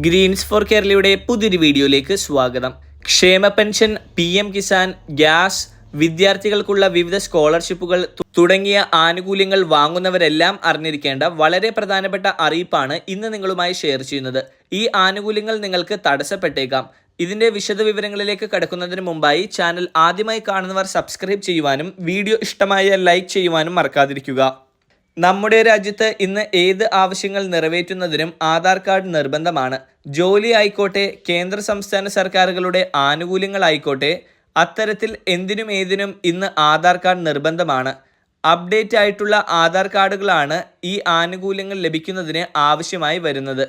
Green's four കേരളയുടെ പുതിയൊരു വീഡിയോയിലേക്ക് സ്വാഗതം. ക്ഷേമ pension P M Kisan gas വിദ്യാർത്ഥികൾക്കുള്ള വിവിധ സ്കോളർഷിപ്പുകൾ തുടങ്ങിയ ആനുകൂല്യങ്ങൾ വാങ്ങുന്നവരെല്ലാം അറിഞ്ഞിരിക്കേണ്ട വളരെ പ്രധാനപ്പെട്ട അറിയിപ്പാണ് ഇന്ന് നിങ്ങളുമായി ഷെയർ ചെയ്യുന്നത്. ഈ ആനുകൂല്യങ്ങൾ നിങ്ങൾക്ക് തടസ്സപ്പെട്ടേക്കാം. ഇതിന്റെ വിശദ വിശദവിവരങ്ങളിലേക്ക് കടക്കുന്നതിന് മുമ്പായി ചാനൽ ആദ്യമായി കാണുന്നവർ സബ്സ്ക്രൈബ് ചെയ്യുവാനും വീഡിയോ ഇഷ്ടമായ ലൈക്ക് ചെയ്യുവാനും മറക്കാതിരിക്കുക. നമ്മുടെ രാജ്യത്ത് ഇന്ന് ഏത് ആവശ്യങ്ങൾ നിറവേറ്റുന്നതിനും ആധാർ കാർഡ് നിർബന്ധമാണ്. ജോലി ആയിക്കോട്ടെ കേന്ദ്ര സംസ്ഥാന സർക്കാരുകളുടെ ആനുകൂല്യങ്ങളായിക്കോട്ടെ അത്തരത്തിൽ എന്തിനും ഏതിനും ഇന്ന് ആധാർ കാർഡ് നിർബന്ധമാണ്. അപ്ഡേറ്റ് ആയിട്ടുള്ള ആധാർ കാർഡുകളാണ് ഈ ആനുകൂല്യങ്ങൾ ലഭിക്കുന്നതിന് ആവശ്യമായി വരുന്നത്.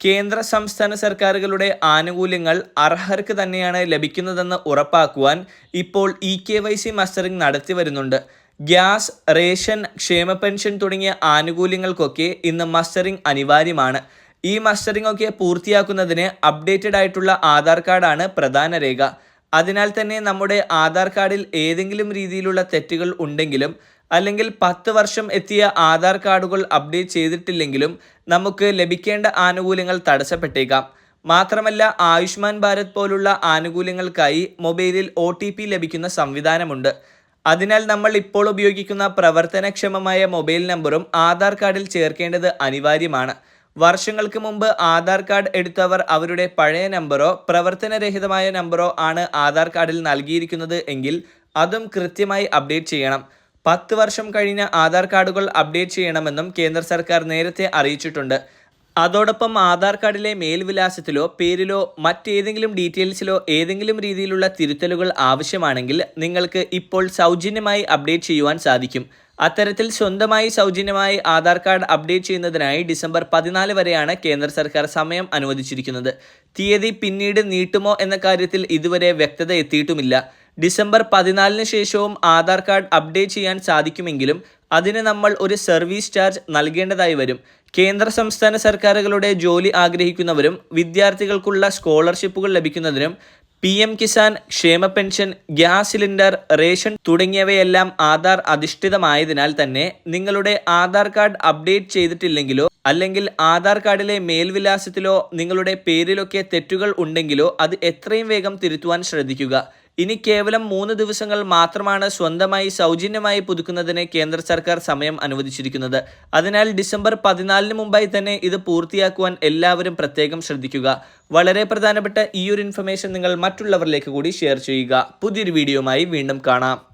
കേന്ദ്ര സംസ്ഥാന സർക്കാരുകളുടെ ആനുകൂല്യങ്ങൾ അർഹർക്ക് തന്നെയാണ് ലഭിക്കുന്നതെന്ന് ഉറപ്പാക്കുവാൻ ഇപ്പോൾ E K Y C mustering നടത്തി വരുന്നുണ്ട്. ഗ്യാസ് റേഷൻ ക്ഷേമ പെൻഷൻ തുടങ്ങിയ ആനുകൂല്യങ്ങൾക്കൊക്കെ ഇന്ന് മസ്റ്ററിംഗ് അനിവാര്യമാണ്. ഈ മസ്റ്ററിംഗ് ഒക്കെ പൂർത്തിയാക്കുന്നതിന് അപ്ഡേറ്റഡ് ആയിട്ടുള്ള ആധാർ കാർഡാണ് പ്രധാന രേഖ. അതിനാൽ തന്നെ നമ്മുടെ ആധാർ കാർഡിൽ ഏതെങ്കിലും രീതിയിലുള്ള തെറ്റുകൾ ഉണ്ടെങ്കിലും അല്ലെങ്കിൽ പത്ത് വർഷം എത്തിയ ആധാർ കാർഡുകൾ അപ്ഡേറ്റ് ചെയ്തിട്ടില്ലെങ്കിലും നമുക്ക് ലഭിക്കേണ്ട ആനുകൂല്യങ്ങൾ തടസ്സപ്പെട്ടേക്കാം. മാത്രമല്ല ആയുഷ്മാൻ ഭാരത് പോലുള്ള ആനുകൂല്യങ്ങൾക്കായി മൊബൈലിൽ ഒ ലഭിക്കുന്ന സംവിധാനമുണ്ട്. അതിനാൽ നമ്മൾ ഇപ്പോൾ ഉപയോഗിക്കുന്ന പ്രവർത്തനക്ഷമമായ മൊബൈൽ നമ്പറും ആധാർ കാർഡിൽ ചേർക്കേണ്ടത് അനിവാര്യമാണ്. വർഷങ്ങൾക്ക് മുമ്പ് ആധാർ കാർഡ് എടുത്തവർ അവരുടെ പഴയ നമ്പറോ പ്രവർത്തനരഹിതമായ നമ്പറോ ആണ് ആധാർ കാർഡിൽ നൽകിയിരിക്കുന്നത് എങ്കിൽ അതും കൃത്യമായി അപ്ഡേറ്റ് ചെയ്യണം. പത്ത് വർഷം കഴിഞ്ഞ ആധാർ കാർഡുകൾ അപ്ഡേറ്റ് ചെയ്യണമെന്നും കേന്ദ്ര സർക്കാർ നേരത്തെ അറിയിച്ചിട്ടുണ്ട്. അതോടൊപ്പം ആധാർ കാർഡിലെ മേൽവിലാസത്തിലോ പേരിലോ മറ്റേതെങ്കിലും ഡീറ്റെയിൽസിലോ ഏതെങ്കിലും രീതിയിലുള്ള തിരുത്തലുകൾ ആവശ്യമാണെങ്കിൽ നിങ്ങൾക്ക് ഇപ്പോൾ സൗജന്യമായി അപ്ഡേറ്റ് ചെയ്യുവാൻ സാധിക്കും. അത്തരത്തിൽ സ്വന്തമായി സൗജന്യമായി ആധാർ കാർഡ് അപ്ഡേറ്റ് ചെയ്യുന്നതിനായി ഡിസംബർ പതിനാല് വരെയാണ് കേന്ദ്ര സർക്കാർ സമയം അനുവദിച്ചിരിക്കുന്നത്. തീയതി പിന്നീട് നീട്ടുമോ എന്ന കാര്യത്തിൽ ഇതുവരെ വ്യക്തത എത്തിയിട്ടുമില്ല. ഡിസംബർ പതിനാലിന് ശേഷവും ആധാർ കാർഡ് അപ്ഡേറ്റ് ചെയ്യാൻ സാധിക്കുമെങ്കിലും അതിന് നമ്മൾ ഒരു സർവീസ് ചാർജ് നൽകേണ്ടതായി വരും. കേന്ദ്ര സംസ്ഥാന സർക്കാരുകളുടെ ജോലി ആഗ്രഹിക്കുന്നവരും വിദ്യാർത്ഥികൾക്കുള്ള സ്കോളർഷിപ്പുകൾ ലഭിക്കുന്നതിനും പി എം കിസാൻ ക്ഷേമ പെൻഷൻ ഗ്യാസ് സിലിണ്ടർ റേഷൻ തുടങ്ങിയവയെല്ലാം ആധാർ അധിഷ്ഠിതമായതിനാൽ തന്നെ നിങ്ങളുടെ ആധാർ കാർഡ് അപ്ഡേറ്റ് ചെയ്തിട്ടില്ലെങ്കിലോ അല്ലെങ്കിൽ ആധാർ കാർഡിലെ മേൽവിലാസത്തിലോ നിങ്ങളുടെ പേരിലൊക്കെ തെറ്റുകൾ ഉണ്ടെങ്കിലോ അത് എത്രയും വേഗം തിരുത്തുവാൻ ശ്രദ്ധിക്കുക. ഇനി കേവലം മൂന്ന് ദിവസങ്ങൾ മാത്രമാണ് സ്വന്തമായി സൗജന്യമായി പുതുക്കുന്നതിന് കേന്ദ്ര സർക്കാർ സമയം അനുവദിച്ചിരിക്കുന്നത്. അതിനാൽ ഡിസംബർ പതിനാലിന് മുമ്പായി തന്നെ ഇത് പൂർത്തിയാക്കുവാൻ എല്ലാവരും പ്രത്യേകം ശ്രദ്ധിക്കുക. വളരെ പ്രധാനപ്പെട്ട ഈ ഒരു ഇൻഫർമേഷൻ നിങ്ങൾ മറ്റുള്ളവരിലേക്ക് കൂടി ഷെയർ ചെയ്യുക. പുതിയൊരു വീഡിയോയുമായി വീണ്ടും കാണാം.